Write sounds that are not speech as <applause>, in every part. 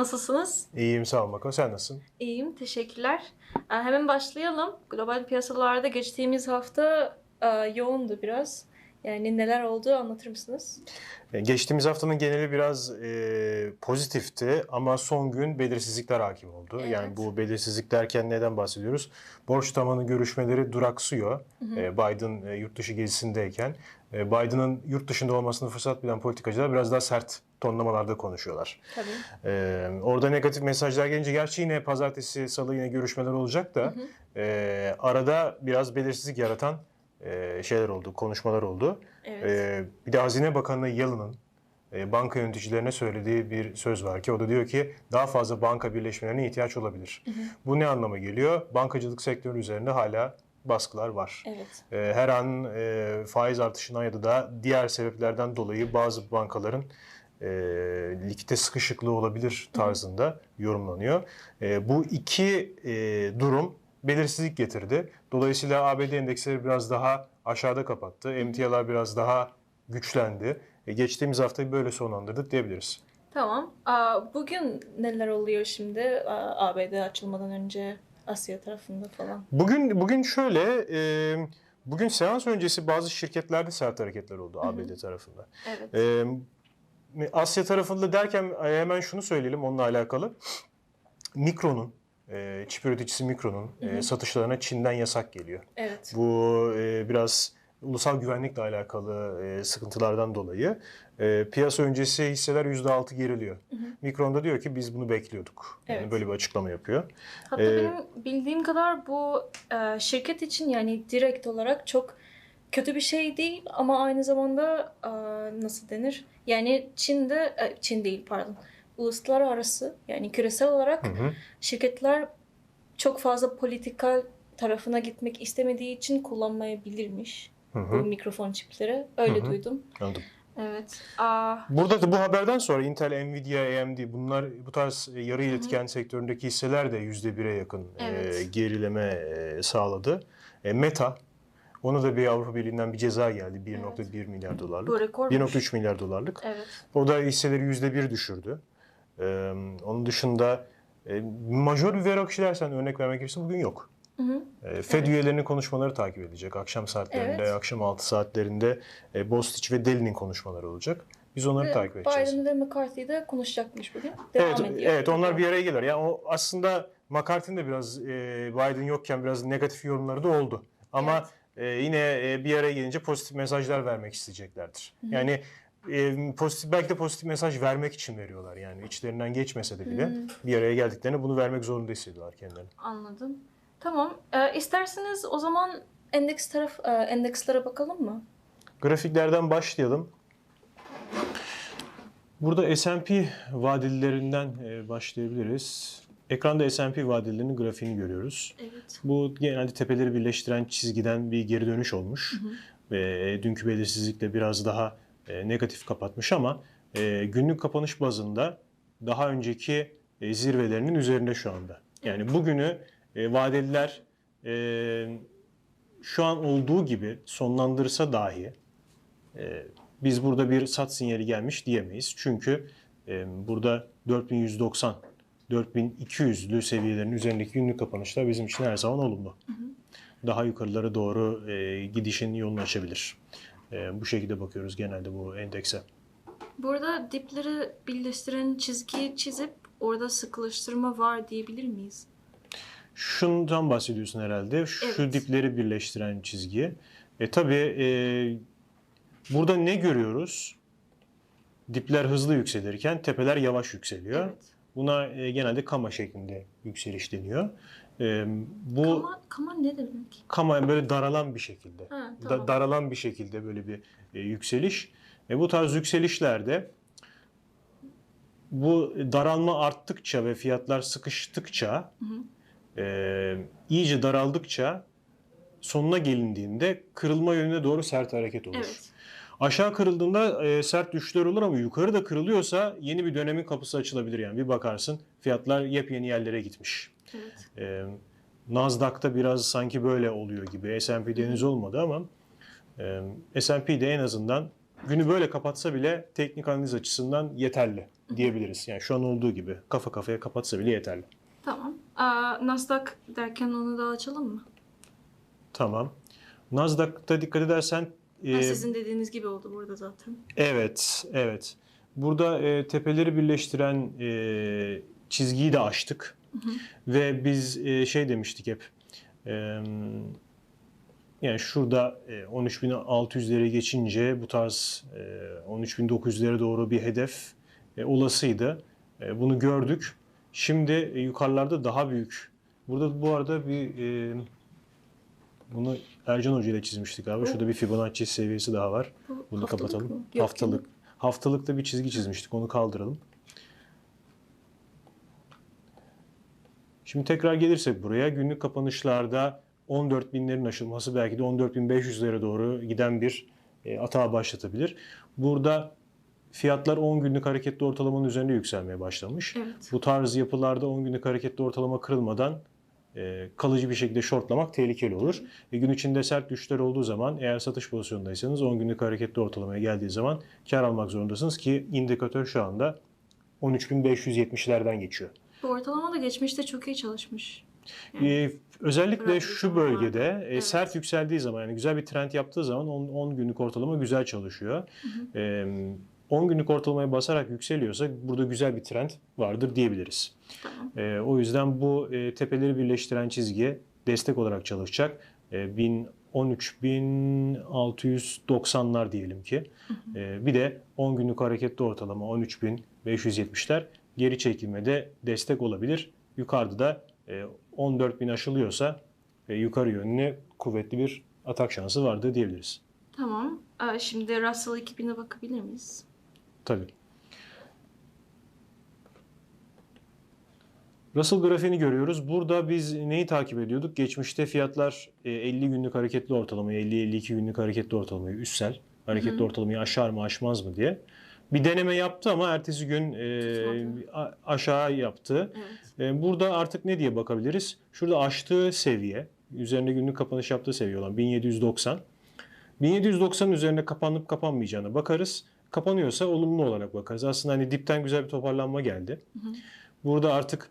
Nasılsınız? İyiyim sağ ol Mako. Sen nasılsın? İyiyim, teşekkürler. Ee, Hemen başlayalım. Global piyasalarda geçtiğimiz hafta e, yoğundu biraz. Yani neler oldu anlatır mısınız? E, Geçtiğimiz haftanın geneli biraz e, pozitifti ama son gün belirsizlikler hakim oldu. Evet. Yani bu belirsizlik derken neden bahsediyoruz? Borç tavanı görüşmeleri duraksıyor. E, Biden e, yurt dışı gezisindeyken. E, Biden'ın yurt dışında olmasını fırsat bilen politikacılar biraz daha sert tonlamalarda konuşuyorlar. Tabii. Ee, orada negatif mesajlar gelince gerçi yine pazartesi, salı yine görüşmeler olacak da e, arada biraz belirsizlik yaratan e, şeyler oldu, konuşmalar oldu. Evet. Ee, bir de Hazine Bakanı Yalın'ın e, banka yöneticilerine söylediği bir söz var ki o da diyor ki daha fazla banka birleşmelerine ihtiyaç olabilir. Bu ne anlama geliyor? Bankacılık sektörü üzerinde hala baskılar var. Evet. E, her an e, faiz artışından ya da diğer sebeplerden dolayı bazı bankaların e, likite sıkışıklığı olabilir tarzında yorumlanıyor. E, bu iki e, durum belirsizlik getirdi. Dolayısıyla ABD endeksleri biraz daha aşağıda kapattı. Emtialar biraz daha güçlendi. E, geçtiğimiz haftayı böyle sonlandırdık diyebiliriz. Tamam. Aa, Bugün neler oluyor şimdi Aa, ABD açılmadan önce Asya tarafında falan? Bugün bugün şöyle, e, bugün seans öncesi bazı şirketlerde sert hareketler oldu ABD tarafında. Evet. Ee, Asya tarafında derken e, hemen şunu söyleyelim onunla alakalı. Mikron'un, e, çip üreticisi Mikron'un e, satışlarına Çin'den yasak geliyor. Evet. Bu e, biraz ulusal güvenlikle alakalı e, sıkıntılardan dolayı e, piyasa öncesi hisseler %6 geriliyor. Mikron da diyor ki biz bunu bekliyorduk. Yani Evet. böyle bir açıklama yapıyor. Hatta Ee, benim bildiğim kadar bu e, şirket için yani direkt olarak çok kötü bir şey değil ama aynı zamanda e, nasıl denir? Yani Çin'de, e, Çin değil pardon, uluslararası yani küresel olarak Hı hı. şirketler çok fazla politikal tarafına gitmek istemediği için kullanmayabilirmiş Hı bu hı. mikrofon çipleri. Öyle Hı hı. duydum. Anladım. Evet. Aa, Burada da bu haberden sonra Intel, Nvidia, AMD bunlar bu tarz e, yarı iletken sektöründeki hisseler de %1'e yakın e, Evet. gerileme e, sağladı. E, Meta, ona da bir Avrupa Birliği'nden bir ceza geldi. 1.1 milyar dolarlık. bu rekor. 1.3 milyar dolarlık. Evet. O da hisseleri %1 düşürdü. E, onun dışında e, majör bir veri akışı dersen örnek vermek gerekirse bugün yok. Hı hı. E, Fed üyelerinin konuşmaları takip edecek. Akşam saatlerinde, Evet. akşam 6 saatlerinde e, Bostic ve Dell'in konuşmaları olacak. Biz onları Ve takip edeceğiz. Biden ve McCarthy de konuşacakmış bugün. Devam Evet, ediyor. evet onlar bir araya gelir. Yani o aslında McCarthy'nin de biraz e, Biden yokken biraz negatif yorumları da oldu. Ama e, yine e, bir araya gelince pozitif mesajlar vermek isteyeceklerdir. Yani e, pozitif belki de pozitif mesaj vermek için veriyorlar. Yani içlerinden geçmese de bile bir araya geldiklerinde bunu vermek zorunda hissediyorlar kendilerini. Anladım. Tamam. Ee, isterseniz o zaman endeks taraf e, endekslere bakalım mı? Grafiklerden başlayalım. Burada S&P vadelilerinden e, başlayabiliriz. Ekranda S&P vadelerinin grafiğini görüyoruz. Evet. Bu genelde tepeleri birleştiren çizgiden bir geri dönüş olmuş. Ve e, dünkü belirsizlikle biraz daha e, negatif kapatmış ama e, günlük kapanış bazında daha önceki e, zirvelerinin üzerinde şu anda. Yani bugünü e, vadeliler e, şu an olduğu gibi sonlandırsa dahi e, biz burada bir sat sinyali gelmiş diyemeyiz. Çünkü e, burada 4190 4200'lü seviyelerin üzerindeki günlük kapanışlar bizim için her zaman olumlu. Daha yukarılara doğru e, gidişin yolunu açabilir. E, bu şekilde bakıyoruz genelde bu endekse. Burada dipleri birleştiren çizgiyi çizip orada sıkılaştırma var diyebilir miyiz? Şundan bahsediyorsun herhalde. Şu Evet. dipleri birleştiren çizgi. E tabii e, burada ne görüyoruz? Dipler hızlı yükselirken tepeler yavaş yükseliyor. Evet. Buna e, genelde kama şeklinde yükseliş deniyor. E, bu Kama, kama ne demek? kama böyle daralan bir şekilde. Ha, Da- tamam. daralan bir şekilde böyle bir e, yükseliş. E, bu tarz yükselişlerde bu daralma arttıkça ve fiyatlar sıkıştıkça e, iyice daraldıkça sonuna gelindiğinde kırılma yönüne doğru sert hareket olur. Evet. Aşağı kırıldığında e, sert düşüşler olur ama yukarı da kırılıyorsa yeni bir dönemin kapısı açılabilir yani. Bir bakarsın fiyatlar yepyeni yerlere gitmiş. Evet. E, Nasdaq'ta biraz sanki böyle oluyor gibi. S&P'de henüz olmadı ama e, S&P'de en azından günü böyle kapatsa bile teknik analiz açısından yeterli diyebiliriz. Yani şu an olduğu gibi kafa kafaya kapatsa bile yeterli. Tamam. Aa, Nasdaq derken onu da açalım mı? Tamam. Nasdaq'ta dikkat edersen Ha, e, sizin dediğiniz gibi oldu burada zaten. evet, evet. Burada e, tepeleri birleştiren e, çizgiyi de açtık. Ve biz e, şey demiştik hep. e, yani şurada e, 13.600'lere geçince bu tarz e, 13.900'lere doğru bir hedef e, olasıydı. E, bunu gördük. Şimdi e, yukarılarda daha büyük. Burada bu arada bir e, bunu Ercan Hoca ile çizmiştik abi. Şurada bir Fibonacci seviyesi daha var. Bu Bunu haftalık kapatalım. mı? Yok, haftalık. Haftalıkta bir çizgi çizmiştik. Onu kaldıralım. Şimdi tekrar gelirsek buraya günlük kapanışlarda 14 binlerin aşılması belki de 14.500'lere doğru giden bir e, atağa başlatabilir. Burada fiyatlar 10 günlük hareketli ortalamanın üzerinde yükselmeye başlamış. Evet. Bu tarz yapılarda 10 günlük hareketli ortalama kırılmadan kalıcı bir şekilde shortlamak tehlikeli olur. E, gün içinde sert düşüşler olduğu zaman eğer satış pozisyondaysanız 10 günlük hareketli ortalamaya geldiği zaman kar almak zorundasınız ki indikatör şu anda 13.570'lerden geçiyor. Bu ortalama da geçmişte çok iyi çalışmış. Yani, Ee, özellikle şu bölgede e, Evet. sert yükseldiği zaman yani güzel bir trend yaptığı zaman 10, 10 günlük ortalama güzel çalışıyor. Ee, 10 günlük ortalamaya basarak yükseliyorsa burada güzel bir trend vardır diyebiliriz. Ee, o yüzden bu e, tepeleri birleştiren çizgi destek olarak çalışacak. E, 1000 13.690'lar diyelim ki. E, bir de 10 günlük hareketli ortalama 13.570'ler geri çekilmede destek olabilir. Yukarıda da e, 14.000 aşılıyorsa e, yukarı yönlü kuvvetli bir atak şansı vardı diyebiliriz. Tamam. Şimdi Russell 2000'e bakabilir miyiz? Tabii. Russell grafiğini görüyoruz. Burada biz neyi takip ediyorduk? Geçmişte fiyatlar e, 50 günlük hareketli ortalamayı, 50-52 günlük hareketli ortalamayı üstsel, hareketli ortalamayı aşar mı aşmaz mı diye. Bir deneme yaptı ama ertesi gün e, aşağı yaptı. Evet. E, Burada artık ne diye bakabiliriz? Şurada aştığı seviye, üzerinde günlük kapanış yaptığı seviye olan 1790. 1790'ın üzerine kapanıp kapanmayacağına bakarız. Kapanıyorsa olumlu olarak bakarız. Aslında hani dipten güzel bir toparlanma geldi. Burada artık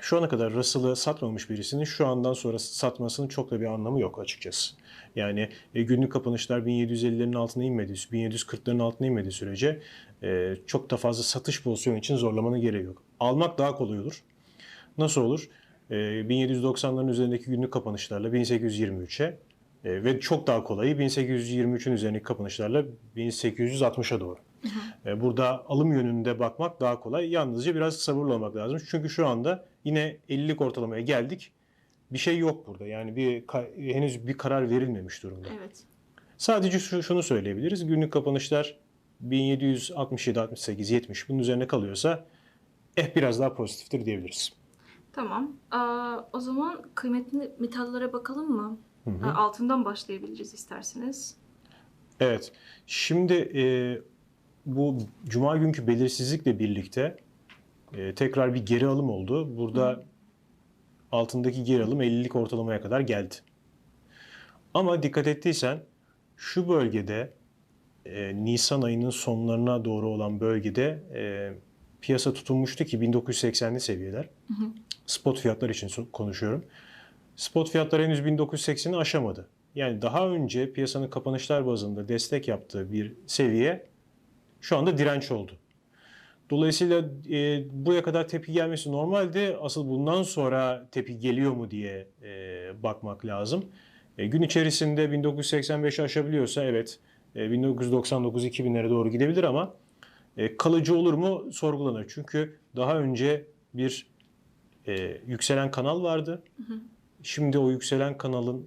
şu ana kadar Russell'ı satmamış birisinin şu andan sonra satmasının çok da bir anlamı yok açıkçası. Yani e, günlük kapanışlar 1750'lerin altına inmediği, 1740'ların altına inmediği sürece e, çok da fazla satış pozisyonu için zorlamanın gereği yok. Almak daha kolay olur. Nasıl olur? E, 1790'ların üzerindeki günlük kapanışlarla 1823'e e, ve çok daha kolayı 1823'ün üzerindeki kapanışlarla 1860'a doğru. E, Burada alım yönünde bakmak daha kolay. Yalnızca biraz sabırlı olmak lazım. Çünkü şu anda yine 50'lik ortalamaya geldik. Bir şey yok burada. Yani bir henüz bir karar verilmemiş durumda. Evet. Sadece şu, şunu söyleyebiliriz. Günlük kapanışlar 1767, 68, 70 bunun üzerine kalıyorsa eh biraz daha pozitiftir diyebiliriz. Tamam. Aa, o zaman kıymetli metallere bakalım mı? Hı hı. Altından başlayabiliriz isterseniz. Evet. Şimdi e, bu cuma günkü belirsizlikle birlikte e, tekrar bir geri alım oldu. Burada altındaki geri alım 50'lik ortalamaya kadar geldi. Ama dikkat ettiysen şu bölgede e, Nisan ayının sonlarına doğru olan bölgede e, piyasa tutunmuştu ki 1980'li seviyeler. Spot fiyatlar için konuşuyorum. Spot fiyatlar henüz 1980'i aşamadı. Yani daha önce piyasanın kapanışlar bazında destek yaptığı bir seviye şu anda direnç oldu. Dolayısıyla e, buraya kadar tepki gelmesi normaldi. Asıl bundan sonra tepki geliyor mu diye e, bakmak lazım. E, gün içerisinde 1985'i aşabiliyorsa evet e, 1999-2000'lere doğru gidebilir ama e, kalıcı olur mu sorgulanır. Çünkü daha önce bir e, yükselen kanal vardı. Şimdi o yükselen kanalın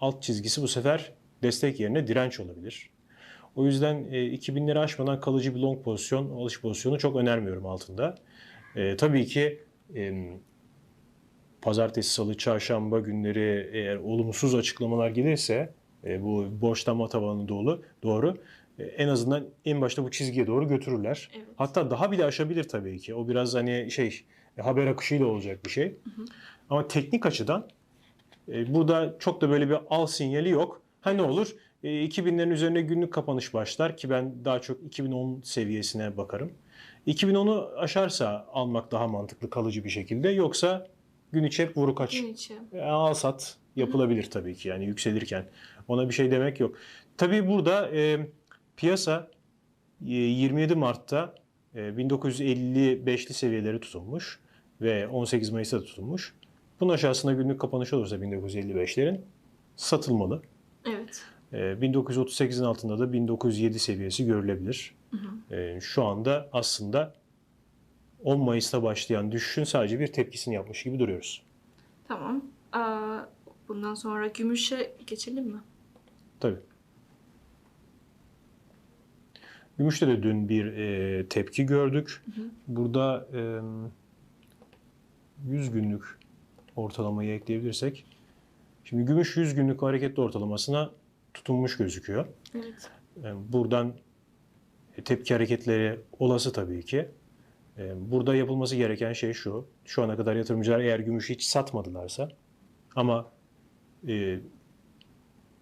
alt çizgisi bu sefer destek yerine direnç olabilir. O yüzden e, 2000'leri aşmadan kalıcı bir long pozisyon, alış pozisyonu çok önermiyorum altında. E, tabii ki e, pazartesi, salı, çarşamba günleri eğer olumsuz açıklamalar gelirse e, bu borçlanma tavanı doğru, doğru e, en azından en başta bu çizgiye doğru götürürler. Evet. Hatta daha bile aşabilir tabii ki. O biraz hani şey haber akışıyla olacak bir şey. Ama teknik açıdan e, burada çok da böyle bir al sinyali yok. Ha ne olur? e, 2000'lerin üzerine günlük kapanış başlar ki ben daha çok 2010 seviyesine bakarım. 2010'u aşarsa almak daha mantıklı kalıcı bir şekilde yoksa gün içi hep vuru kaç. Gün içi. E, Al sat yapılabilir tabii ki yani yükselirken. Ona bir şey demek yok. Tabii burada e, piyasa e, 27 Mart'ta e, 1955'li seviyeleri tutulmuş ve 18 Mayıs'ta tutulmuş. Bunun aşağısında günlük kapanış olursa 1955'lerin satılmalı. Evet. E, 1938'in altında da 1907 seviyesi görülebilir. E, şu anda aslında 10 Mayıs'ta başlayan düşüşün sadece bir tepkisini yapmış gibi duruyoruz. Tamam. Bundan sonra gümüşe geçelim mi? Tabii. Gümüşte de dün bir e, tepki gördük. Burada e, 100 günlük ortalamayı ekleyebilirsek. Şimdi gümüş 100 günlük hareketli ortalamasına tutunmuş gözüküyor. Evet. E, buradan tepki hareketleri olası tabii ki. E, burada yapılması gereken şey şu. Şu ana kadar yatırımcılar eğer gümüşü hiç satmadılarsa ama e,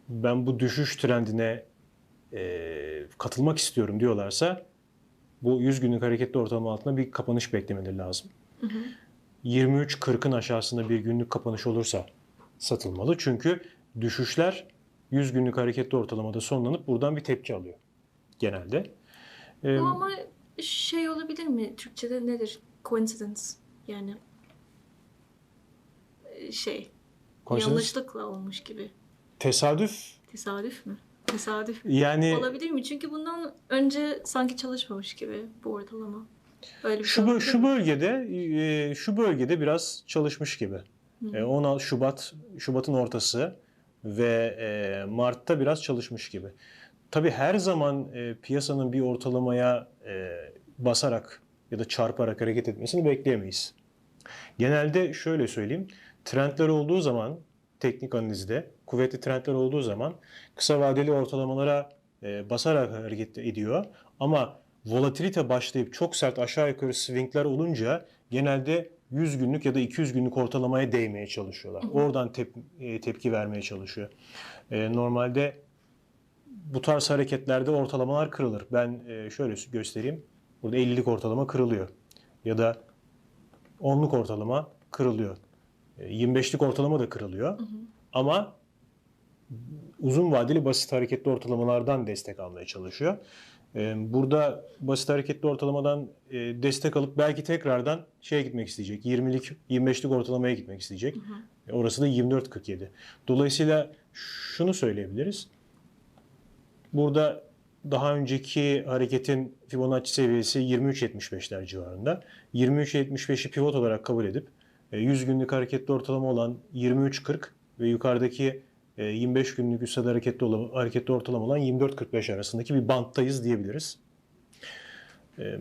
ben bu düşüş trendine e, katılmak istiyorum diyorlarsa bu 100 günlük hareketli ortalama altında bir kapanış beklemeleri lazım. 23.40'ın aşağısında bir günlük kapanış olursa satılmalı. Çünkü düşüşler 100 günlük hareketli ortalamada sonlanıp buradan bir tepki alıyor genelde. E, Bu ama şey olabilir mi? Türkçe'de nedir? Coincidence. Yani e, şey coincidence, yanlışlıkla olmuş gibi. tesadüf Tesadüf mü? Tesadüf. yani Olabilir mi? Çünkü bundan önce sanki çalışmamış gibi bu ortalama. Böyle bir Şu, bö- olabilir şu bölgede e, şu bölgede biraz çalışmış gibi. Hı. E, 16 Şubat Şubat'ın ortası ve e, Mart'ta biraz çalışmış gibi. Tabii her zaman e, piyasanın bir ortalamaya e, basarak ya da çarparak hareket etmesini bekleyemeyiz. Genelde şöyle söyleyeyim. Trendler olduğu zaman teknik analizde kuvvetli trendler olduğu zaman kısa vadeli ortalamalara e, basarak hareket ediyor. Ama volatilite başlayıp çok sert aşağı yukarı swingler olunca genelde 100 günlük ya da 200 günlük ortalamaya değmeye çalışıyorlar. Oradan tep- e, tepki vermeye çalışıyor. E, normalde bu tarz hareketlerde ortalamalar kırılır. Ben e, şöyle göstereyim. Burada 50'lik ortalama kırılıyor. Ya da 10'luk ortalama kırılıyor. E, 25'lik ortalama da kırılıyor. Ama uzun vadeli basit hareketli ortalamalardan destek almaya çalışıyor. Ee, Burada basit hareketli ortalamadan e, destek alıp belki tekrardan şeye gitmek isteyecek. 20'lik 25'lik ortalamaya gitmek isteyecek. E, Orası da 24.47. Dolayısıyla şunu söyleyebiliriz. Burada daha önceki hareketin Fibonacci seviyesi 23.75'ler civarında. 23.75'i pivot olarak kabul edip e, 100 günlük hareketli ortalama olan 23.40 ve yukarıdaki e, 25 günlük üstel hareketli, olan, hareketli ortalama olan 24.45 arasındaki bir banttayız diyebiliriz. E,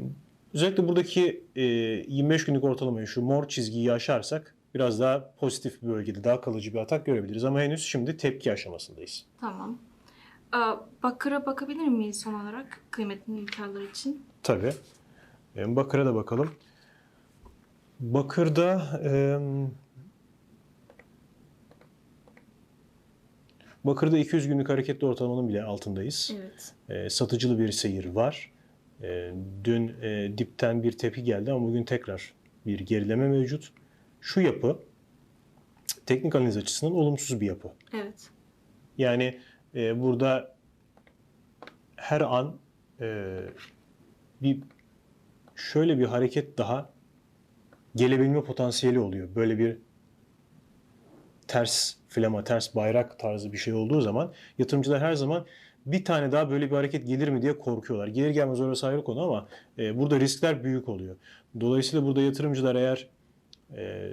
Özellikle buradaki e, 25 günlük ortalamayı şu mor çizgiyi aşarsak biraz daha pozitif bir bölgede daha kalıcı bir atak görebiliriz. Ama henüz şimdi tepki aşamasındayız. Tamam. Aa, Bakır'a bakabilir miyiz son olarak kıymetli miktarlar için? Tabii. E, Bakır'a da bakalım. Bakır'da Bakır'da 200 günlük hareketli ortalamanın bile altındayız. Evet. E, satıcılı bir seyir var. E, dün e, dipten bir tepki geldi ama bugün tekrar bir gerileme mevcut. Şu yapı teknik analiz açısından olumsuz bir yapı. Evet. Yani e, burada her an e, bir şöyle bir hareket daha gelebilme potansiyeli oluyor. Böyle bir ters flama, ters bayrak tarzı bir şey olduğu zaman yatırımcılar her zaman bir tane daha böyle bir hareket gelir mi diye korkuyorlar. Gelir gelmez orası ayrı konu ama e, burada riskler büyük oluyor. Dolayısıyla burada yatırımcılar eğer e,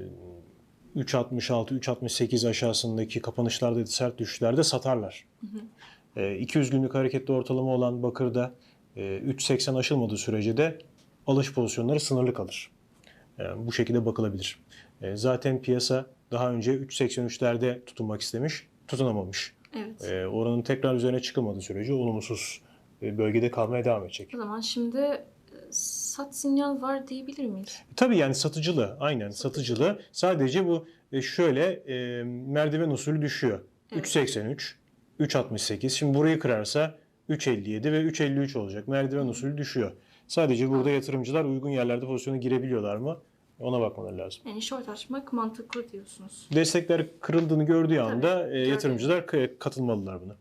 3.66, 3.68 aşağısındaki kapanışlarda sert düşüşlerde satarlar. E, 200 günlük hareketli ortalama olan Bakır'da e, 3.80 aşılmadığı sürece de alış pozisyonları sınırlı kalır. Yani bu şekilde bakılabilir. E, zaten piyasa daha önce 3.83'lerde tutunmak istemiş, tutunamamış. Evet. E, oranın tekrar üzerine çıkılmadığı sürece olumsuz e, bölgede kalmaya devam edecek. O zaman şimdi sat sinyal var diyebilir miyiz? Tabii yani satıcılı, aynen satıcılı. Sadece bu şöyle e, merdiven usulü düşüyor. Evet. 3.83, 3.68. Şimdi burayı kırarsa 3.57 ve 3.53 olacak. Merdiven usulü düşüyor. Sadece burada yatırımcılar uygun yerlerde pozisyona girebiliyorlar mı? Ona bakmaları lazım. Yani short açmak mantıklı diyorsunuz. Destekler kırıldığını gördüğü anda e, gördüm. yatırımcılar katılmalılar buna.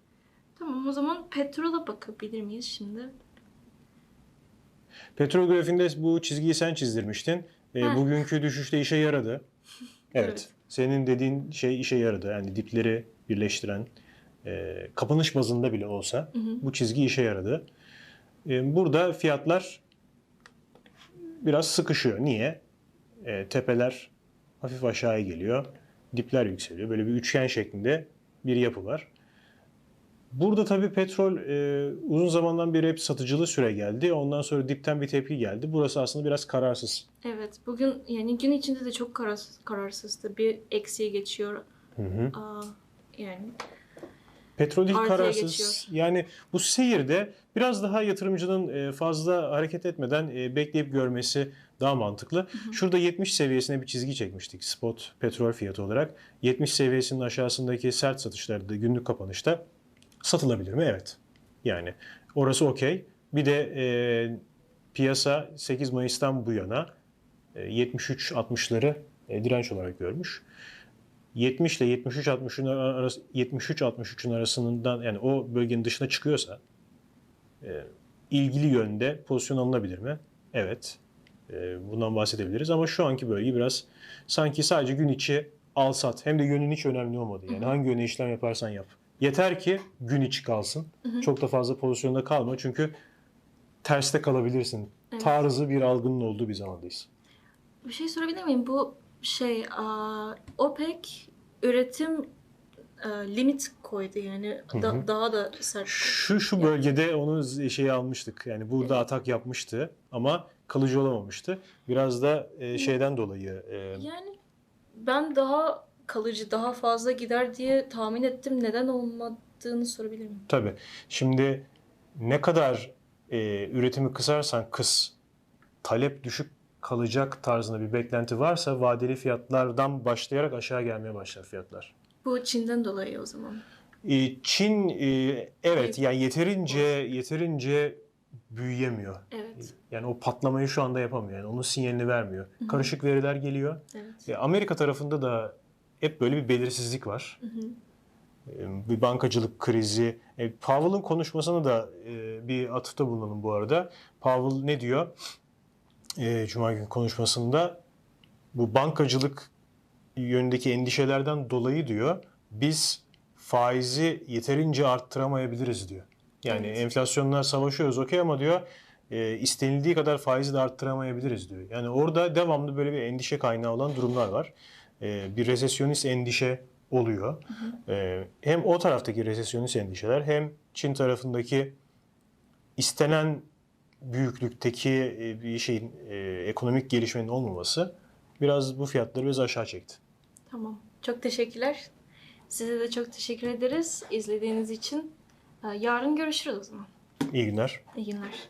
Tamam o zaman petrola bakabilir miyiz şimdi? Petrol grafiğinde bu çizgiyi sen çizdirmiştin. E, Ha. bugünkü düşüşte işe yaradı. <laughs> Evet. Evet. Senin dediğin şey işe yaradı. Yani dipleri birleştiren e, kapanış bazında bile olsa Hı hı. bu çizgi işe yaradı. E, burada fiyatlar biraz sıkışıyor. Niye? E, tepeler hafif aşağıya geliyor. Dipler yükseliyor. Böyle bir üçgen şeklinde bir yapı var. Burada tabii petrol e, uzun zamandan beri hep satıcılı süre geldi. Ondan sonra dipten bir tepki geldi. Burası aslında biraz kararsız. Evet bugün yani gün içinde de çok kararsız, kararsızdı. Bir eksiye geçiyor. Hı hı. Aa, yani Petrol Artıya kararsız. geçiyor. Yani bu seyirde biraz daha yatırımcının e, fazla hareket etmeden e, bekleyip görmesi daha mantıklı. Şurada 70 seviyesine bir çizgi çekmiştik spot petrol fiyatı olarak. 70 seviyesinin aşağısındaki sert satışlarda günlük kapanışta satılabilir mi? Evet. Yani orası okey. Bir de e, piyasa 8 Mayıs'tan bu yana e, 73-60'ları e, direnç olarak görmüş. 70 ile 73 63'ün arası 73 63'ün arasından yani o bölgenin dışına çıkıyorsa e, ilgili yönde pozisyon alınabilir mi? Evet. E, bundan bahsedebiliriz ama şu anki bölge biraz sanki sadece gün içi al sat hem de yönün hiç önemli olmadı. Yani hangi yöne işlem yaparsan yap. Yeter ki gün içi kalsın. Çok da fazla pozisyonda kalma çünkü terste kalabilirsin. Evet. Tarzı bir algının olduğu bir zamandayız. bir şey sorabilir miyim? Bu şey OPEC üretim limit koydu yani da- Hı hı. daha da sert. Şu şu bölgede onu z- şeyi almıştık. Yani burada atak yapmıştı ama kalıcı olamamıştı. Biraz da e, şeyden dolayı e, Yani ben daha kalıcı, daha fazla gider diye tahmin ettim. Neden olmadığını sorabilir miyim? tabii. Şimdi ne kadar e, üretimi kısarsan kıs talep düşük kalacak tarzında bir beklenti varsa vadeli fiyatlardan başlayarak aşağı gelmeye başlar fiyatlar. Bu Çin'den dolayı o zaman. E, Çin e, evet yani yeterince yeterince büyüyemiyor. Evet, Yani o patlamayı şu anda yapamıyor. Yani onun sinyalini vermiyor. Karışık veriler geliyor. evet. E, Amerika tarafında da hep böyle bir belirsizlik var. Hı hı. E, Bir bankacılık krizi. E, Powell'ın konuşmasına da e, bir atıfta bulunalım bu arada. Powell ne diyor? E, Cuma günü konuşmasında bu bankacılık yönündeki endişelerden dolayı diyor biz faizi yeterince arttıramayabiliriz diyor. Yani Evet. enflasyonlar savaşıyoruz okey ama diyor e, istenildiği kadar faizi de arttıramayabiliriz diyor. Yani orada devamlı böyle bir endişe kaynağı olan durumlar var. E, bir resesyonist endişe oluyor. E, hem o taraftaki resesyonist endişeler hem Çin tarafındaki istenen büyüklükteki e, bir şeyin e, ekonomik gelişmenin olmaması biraz bu fiyatları biraz aşağı çekti. Tamam. Çok teşekkürler. Size de çok teşekkür ederiz izlediğiniz için. Ee, Yarın görüşürüz o zaman. İyi günler. İyi günler.